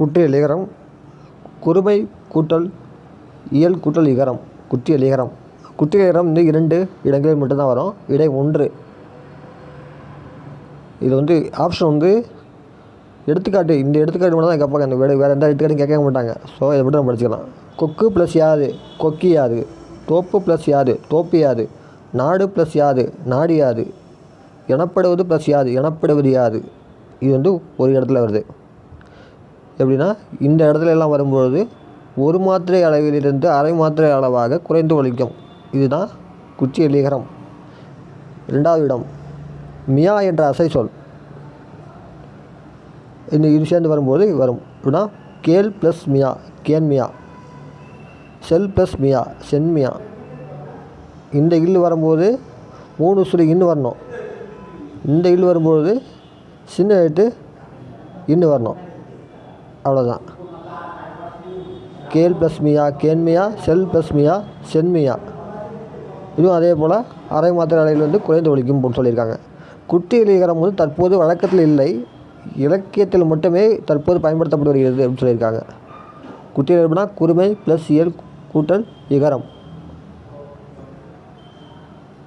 குற்றியல் இகரம் குறுமை கூட்டல் இயல் கூட்டல் இகரம் குற்றியல் இகரம் குற்றியல் இகரம் வந்து இரண்டு இடங்களில் மட்டும்தான் வரும். இடை ஒன்று. இது வந்து ஆப்ஷன் வந்து எடுத்துக்காட்டு இந்த எடுத்துக்காட்டு மட்டும் தான் கேட்பாங்க அந்த வேறு வேறு எந்த எடுத்துக்காட்டும் கேட்க மாட்டாங்க. ஸோ இதை மட்டும் நம்ம படிச்சுக்கலாம். கொக்கு ப்ளஸ் யாது கொக்கி யாது தோப்பு ப்ளஸ் யாது தோப்பு யாது நாடு ப்ளஸ் யாது நாடு யாது எனப்படுவது ப்ளஸ் யாது எனப்படுவது யாது. இது வந்து ஒரு இடத்துல வருது. எப்படின்னா இந்த இடத்துல எல்லாம் வரும்பொழுது ஒரு மாத்திரை அளவிலிருந்து அரை மாத்திரை அளவாக குறைந்து ஒழிக்கும். இதுதான் குச்சி எலிகரம் ரெண்டாவது இடம் மியா என்ற அசை சொல். இந்த இது சேர்ந்து வரும்போது வரும். அப்படின்னா கேல் ப்ளஸ் மியா கேன் மியா செல் ப்ளஸ் மியா சென்மியா இந்த இல் வரும்போது மூணு சுழி இன்னு வரணும். இந்த இல் வரும்போது சின்ன எட்டு இன்னு வரணும். அவ்வளோதான் கேல் ப்ளஸ் மியா கேன்மியா செல் ப்ளஸ் மியா சென்மியா இதுவும் அதே போல் அரை மாத்திரை அளவில் வந்து குறைந்து ஒழிக்கும் போட்டு சொல்லியிருக்காங்க. குட்டி இலக்கணம் வந்து தற்போது வழக்கத்தில் இல்லை. இலக்கியத்தில் மட்டுமே தற்போது பயன்படுத்தப்பட்டு வருகிறது அப்படின்னு சொல்லியிருக்காங்க. குட்டி எப்படின்னா குருமை ப்ளஸ் இயல் கூட்டல் இகரம்.